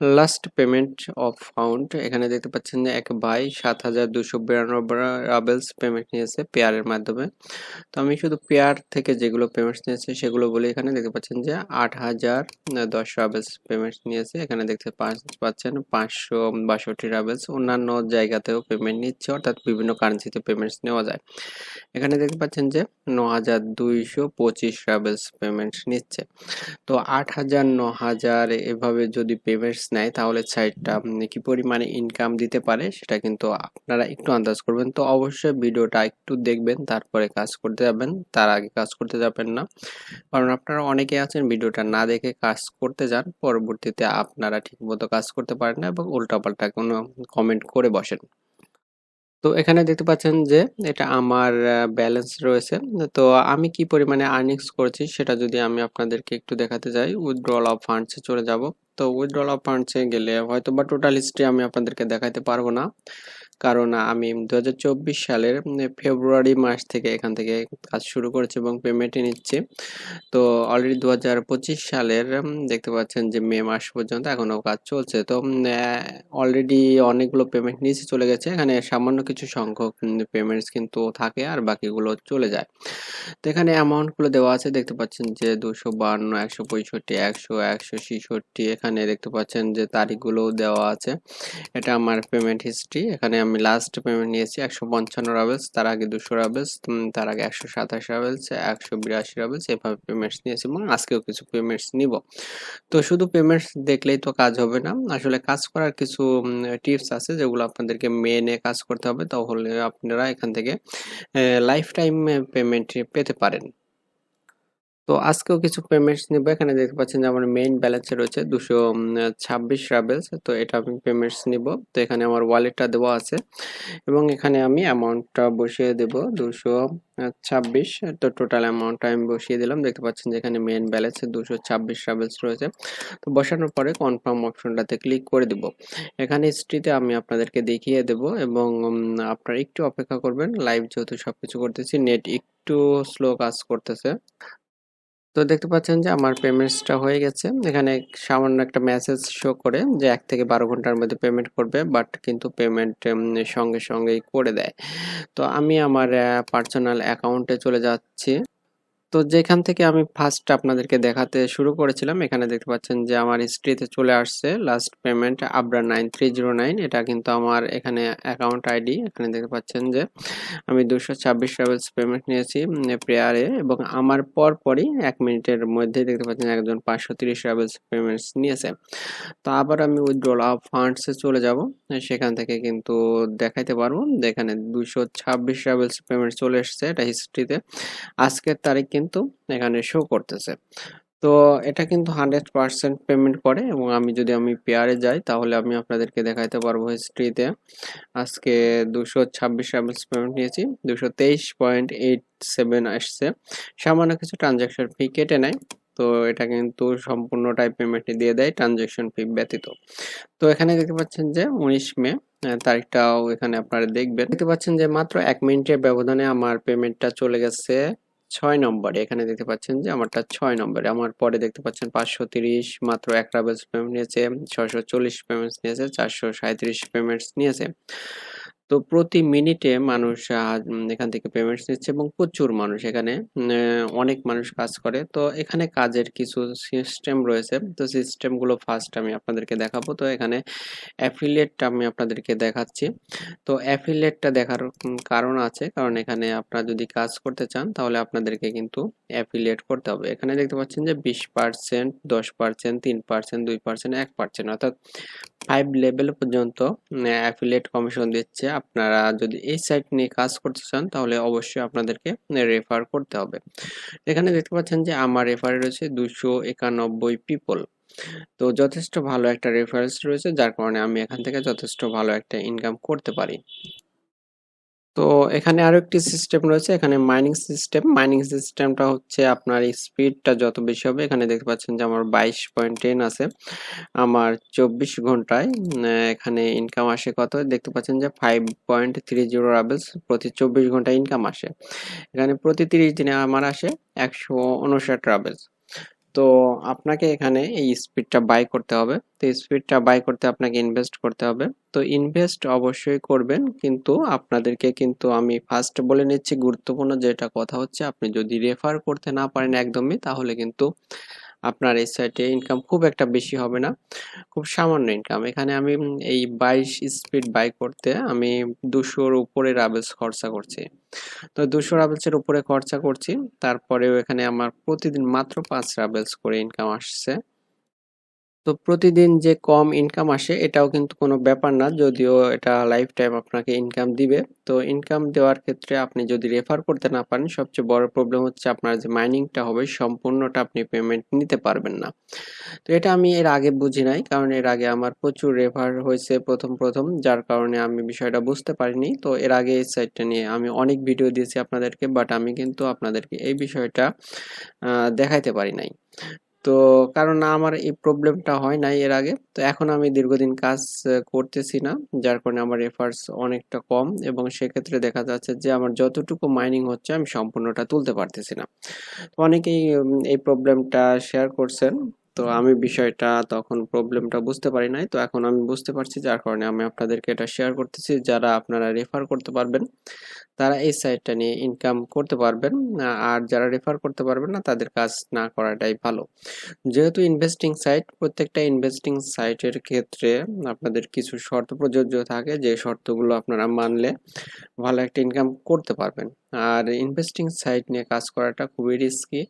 Last payment of found এখানে দেখতে পাচ্ছেন যে এক ভাই সাত হাজার দুশো বিরানব্বই রাবেলস পেমেন্ট নিয়েছে পেয়ারের মাধ্যমে। তো আমি শুধু পেয়ার থেকে যেগুলো পেমেন্ট নিয়েছে সেগুলো বলি। এখানে দেখতে পাচ্ছেন যে আট হাজার দশ রাবেলস পেমেন্ট নিয়েছে। এখানে দেখতে পাচ্ছেন পাঁচশো বাষট্টি রাবেলস অন্যান্য জায়গাতেও পেমেন্ট নিচ্ছে, অর্থাৎ বিভিন্ন কারেন্সিতে পেমেন্টস নেওয়া যায়। এখানে দেখতে পাচ্ছেন যে ন হাজার দুইশো পঁচিশ রাবেলস পেমেন্ট নিচ্ছে। তো আট হাজার, ন হাজার এভাবে যদি পেমেন্টস নেয়, তাহলে সাইটটা কি পরিমাণে ইনকাম দিতে পারে সেটা কিন্তু আপনারা একটু আন্দাজ করবেন। তো অবশ্যই ভিডিওটা একটু দেখবেন, তারপরে কাজ করতে যাবেন, তার আগে কাজ করতে যাবেন না। কারণ আপনারা অনেকে আছেন ভিডিওটা না দেখে কাজ করতে যান, পরবর্তীতে আপনারা ঠিকমতো কাজ করতে পারেন না এবং উল্টাপাল্টা কোনো কমেন্ট করে বসেন। তো এখানে দেখতে পাচ্ছেন যে এটা আমার ব্যালেন্স রয়েছে। তো আমি কি পরিমাণে আর্নিংস করছি সেটা যদি আমি আপনাদেরকে একটু দেখাতে যাই উইথড্রল অফ ফান্ডসে চলে যাব। তো উইথড্রল অফ ফান্ডসে গেলে হয়তো বা টোটাল হিস্ট্রি আমি আপনাদেরকে দেখাতে পারব না। কারণ আমি দু হাজার চব্বিশ সালের ফেব্রুয়ারি মাস থেকে এখান থেকে কাজ শুরু করেছি এবং পেমেন্টে নিচ্ছি। তো অলরেডি দু হাজার পঁচিশ সালের দেখতে পাচ্ছেন যে মে মাস পর্যন্ত এখনও কাজ চলছে। তো অলরেডি অনেকগুলো পেমেন্ট নিচে চলে গেছে। এখানে সামান্য কিছু সংখ্যক পেমেন্টস কিন্তু থাকে আর বাকিগুলো চলে যায়। তো এখানে অ্যামাউন্টগুলো দেওয়া আছে, দেখতে পাচ্ছেন যে দুশো বান্ন, একশো পঁয়ষট্টি, একশো একশো ছেষট্টি, এখানে দেখতে পাচ্ছেন যে তারিখগুলোও দেওয়া আছে। এটা আমার পেমেন্ট হিস্ট্রি এখানে আমি লাস্ট পেমেন্ট নিয়েছি একশো পঞ্চান্ন রাবেলস তার আগে দুশো রাবেলস তার আগে একশো সাতাশ রাবেলস একশো বিরাশি রাবেলস এভাবে পেমেন্টস নিয়েছি এবং আজকেও কিছু পেমেন্টস নিব। তো শুধু পেমেন্টস দেখলেই তো কাজ হবে না, আসলে কাজ করার কিছু টিপস আছে যেগুলো আপনাদেরকে মেনে কাজ করতে হবে, তাহলে আপনারা এখান থেকে লাইফ টাইম পেমেন্ট পেতে পারেন। তো আজকেও কিছু পেমেন্টস নিব। এখানে দেখতে পাচ্ছেন যে আমার মেইন ব্যালেন্সে রয়েছে দুশো ছাব্বিশ রাবেলস তো এটা আমি পেমেন্টস নিব। তো এখানে আমার ওয়ালেটটা দেওয়া আছে। এবং এখানে আমি অ্যামাউন্টটা বসিয়ে দেব দুশো ছাব্বিশ। তো টোটাল অ্যামাউন্টটা আমি বসিয়ে দিলাম। দেখতে পাচ্ছেন যে এখানে মেইন ব্যালেন্সে দুশো ছাব্বিশ রাবেলস রয়েছে। তো বসানোর পরে কনফার্ম অপশনটাতে ক্লিক করে দিব। এখানে হিস্ট্রিতে আমি আপনাদেরকে দেখিয়ে দেব এবং আপনারা একটু অপেক্ষা করবেন। লাইভ যেহেতু সবকিছু করতেছি নেট একটু স্লো কাজ করতেছে। তো দেখতে পাচ্ছেন যে আমার পেমেন্টসটা হয়ে গেছে। এখানে সামান্য একটা মেসেজ শো করে যে এক থেকে বারো ঘণ্টার মধ্যে পেমেন্ট করবে বাট কিন্তু পেমেন্ট সঙ্গে সঙ্গেই করে দেয়। তো আমি আমার পার্সোনাল অ্যাকাউন্টে চলে যাচ্ছি। তো যেখান থেকে আমি ফার্স্ট আপনাদেরকে দেখাতে শুরু করেছিলাম, এখানে দেখতে পাচ্ছেন যে আমার হিস্ট্রিতে চলে আসছে। লাস্ট পেমেন্ট আবরা নাইন থ্রি জিরো নাইন এটা কিন্তু আমার এখানে অ্যাকাউন্ট আইডি এখানে দেখতে পাচ্ছেন যে আমি দুশো ছাব্বিশ ট্রাভেলস পেমেন্ট নিয়েছি প্রেয়ারে এবং আমার পর পরই এক মিনিটের মধ্যেই দেখতে পাচ্ছেন একজন পাঁচশো তিরিশ ট্রাভেলস পেমেন্টস নিয়েছে। তো আবার আমি উইথড্রল অফ ফান্ডসে চলে যাব, সেখান থেকে কিন্তু দেখাইতে পারব। যে এখানে দুশো ছাব্বিশ ট্রাভেলস পেমেন্ট চলে এসেছে, এটা হিস্ট্রিতে আজকের তারিখ কিন্তু এখানে শো করতেছে। তো এটা কিন্তু হান্ড্রেড পার্সেন্ট পেমেন্ট করে এবং আমি যদি আমি পেয়ারে যাই তাহলে আমি আপনাদেরকে দেখাইতে পারব হিস্ট্রিতে আজকে দুশো ছাব্বিশ ট্রাভেলস পেমেন্ট নিয়েছি, দুশো তেইশ পয়েন্ট এইট সেভেন আসছে। সামান্য কিছু ট্রানজ্যাকশন ফি কেটে নেয়, তো এটা কিন্তু সম্পূর্ণটাই পেমেন্টে দিয়ে দেয় ট্রানজ্যাকশন ফি ব্যতীত। তো এখানে দেখতে পাচ্ছেন যে উনিশ মে তারিখটাও এখানে আপনারা দেখবেন। দেখতে পাচ্ছেন যে মাত্র এক মিনিটের ব্যবধানে আমার পেমেন্টটা চলে গেছে ছয় নম্বরে। এখানে দেখতে পাচ্ছেন যে আমারটা ছয় নম্বরে। আমার পরে দেখতে পাচ্ছেন পাঁচশো তিরিশ মাত্র এক ট্রাভেলস পেমেন্ট নিয়েছে ছশো চল্লিশ পেমেন্টস নিয়েছে, চারশো সাঁত্রিশ পেমেন্টস নিয়েছে। তো প্রতি মিনিটে মানুষ এখান থেকে পেমেন্টস নিচ্ছে এবং প্রচুর মানুষ এখানে অনেক মানুষ কাজ করে। তো এখানে কাজের কিছু সিস্টেম রয়েছে। তো সিস্টেমগুলো ফার্স্ট আমি আপনাদেরকে দেখাবো। তো এখানে অ্যাফিলিয়েটটা আমি আপনাদেরকে দেখাচ্ছি। তো অ্যাফিলিয়েটটা দেখার কারণ আছে। কারণ এখানে আপনারা যদি কাজ করতে চান, তাহলে আপনাদেরকে কিন্তু অ্যাফিলিয়েট করতে হবে। এখানে দেখতে পাচ্ছেন যে বিশ পার্সেন্ট দশ পার্সেন্ট তিন পার্সেন্ট দুই পার্সেন্ট এক পার্সেন্ট অর্থাৎ ফাইভ লেভেল পর্যন্ত অ্যাফিলিয়েট কমিশন দিচ্ছে। আপনারা যদি এই সাইট নিয়ে কাজ করতে চান, তাহলে অবশ্যই আপনাদেরকে রেফার করতে হবে। এখানে দেখতে পাচ্ছেন যে আমার রেফারে রয়েছে দুশো একানব্বই পিপল তো যথেষ্ট ভালো একটা রেফারেন্স রয়েছে, যার কারণে আমি এখান থেকে যথেষ্ট ভালো একটা ইনকাম করতে পারি। তো এখানে আরও একটি সিস্টেম রয়েছে, এখানে মাইনিং সিস্টেম মাইনিং সিস্টেমটা হচ্ছে আপনার স্পিডটা যত বেশি হবে, এখানে দেখতে পাচ্ছেন যে আমার বাইশ পয়েন্ট টেন আছে। আমার চব্বিশ ঘন্টায় এখানে ইনকাম আসে কত? দেখতে পাচ্ছেন যে five point three zero rubles প্রতি চব্বিশ ঘন্টায় ইনকাম আসে। এখানে প্রতি তিরিশ দিনে আমার আসে একশো উনষাট রাবেলস তো আপনাকে এখানে এই স্পিডটা বাই করতে হবে। তো স্পিডটা বাই করতে আপনাকে ইনভেস্ট করতে হবে। তো ইনভেস্ট অবশ্যই করবেন, কিন্তু আপনাদেরকে কিন্তু আমি ফার্স্ট বলে নিচ্ছি, গুরুত্বপূর্ণ যেটা কথা হচ্ছে, আপনি যদি রেফার করতে না পারেন একদমই, তাহলে কিন্তু আপনার এই সাইটে ইনকাম খুব একটা বেশি হবে না। খুব সামান্য ইনকাম এখানে আমি এই বাইশ স্পিড বাই করতে আমি দুশোর উপরে রাবেলস খরচা করছি। তো দুশো রাবেলসের উপরে খরচা করছি। তারপরেও এখানে আমার প্রতিদিন মাত্র পাঁচ রাবেলস করে ইনকাম আসছে। তো প্রতিদিন যে কম ইনকাম আসে, এটাও কিন্তু কোনো ব্যাপার না। যদিও এটা লাইফ টাইম আপনাকে ইনকাম দিবে। তো ইনকাম দেওয়ার ক্ষেত্রে আপনি যদি রেফার করতে না পারেন, সবচেয়ে বড় প্রবলেম হচ্ছে আপনার যে মাইনিংটা হবে, সম্পূর্ণটা আপনি পেমেন্ট নিতে পারবেন না। তো এটা আমি এর আগে বুঝি নাই, কারণ এর আগে আমার প্রচুর রেফার হয়েছে প্রথম প্রথম, যার কারণে আমি বিষয়টা বুঝতে পারিনি। তো এর আগে এই সাইটটা নিয়ে আমি অনেক ভিডিও দিয়েছি আপনাদেরকে বাট আমি কিন্তু আপনাদেরকে এই বিষয়টা দেখাইতে পারি নাই। তো কারণ আমার এই প্রবলেমটা হয় নাই এর আগে। তো এখন আমি দীর্ঘদিন কাজ করতেছি না, যার কারণে আমার এফার্টস অনেকটা কম এবং সেক্ষেত্রে দেখা যাচ্ছে যে আমার যতটুকু মাইনিং হচ্ছে আমি সম্পূর্ণটা তুলতে পারতেছি না। অনেকেই এই প্রবলেমটা শেয়ার করছেন। তো আমি বিষয়টা তখন প্রবলেমটা বুঝতে পারি নাই। তো এখন আমি বুঝতে পারছি যার কারণে আমি আপনাদেরকে এটা শেয়ার করতেছি। যারা আপনারা রেফার করতে পারবেন, তারা এই সাইটটা নিয়ে ইনকাম করতে পারবেন। আর যারা রেফার করতে পারবেন না, তাদের কাজ না করাটাই ভালো। যেহেতু ইনভেস্টিং সাইট প্রত্যেকটা ইনভেস্টিং সাইটের ক্ষেত্রে আপনাদের কিছু শর্ত প্রযোজ্য থাকে। যে শর্তগুলো আপনারা মানলে ভালো একটা ইনকাম করতে পারবেন। আর ইনভেস্টিং সাইট নিয়ে কাজ করাটা খুবই রিস্কি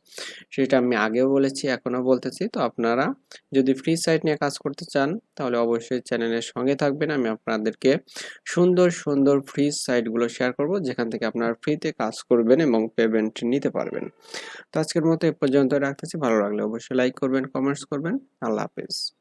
সেটা আমি আগেও বলেছি এখনও বলতেছি। তো আপনারা যদি ফ্রি সাইট নিয়ে কাজ করতে চান, তাহলে অবশ্যই চ্যানেলের সঙ্গে থাকবেন। আমি আপনাদেরকে সুন্দর সুন্দর ফ্রি সাইটগুলো শেয়ার করব, যেখান থেকে আপনারা ফ্রিতে কাজ করবেন এবং পেমেন্ট নিতে পারবেন। তো আজকের মতো এ পর্যন্ত রাখতেছি। ভালো লাগলে অবশ্যই লাইক করবেন কমেন্টস করবেন। আল্লাহ হাফেজ।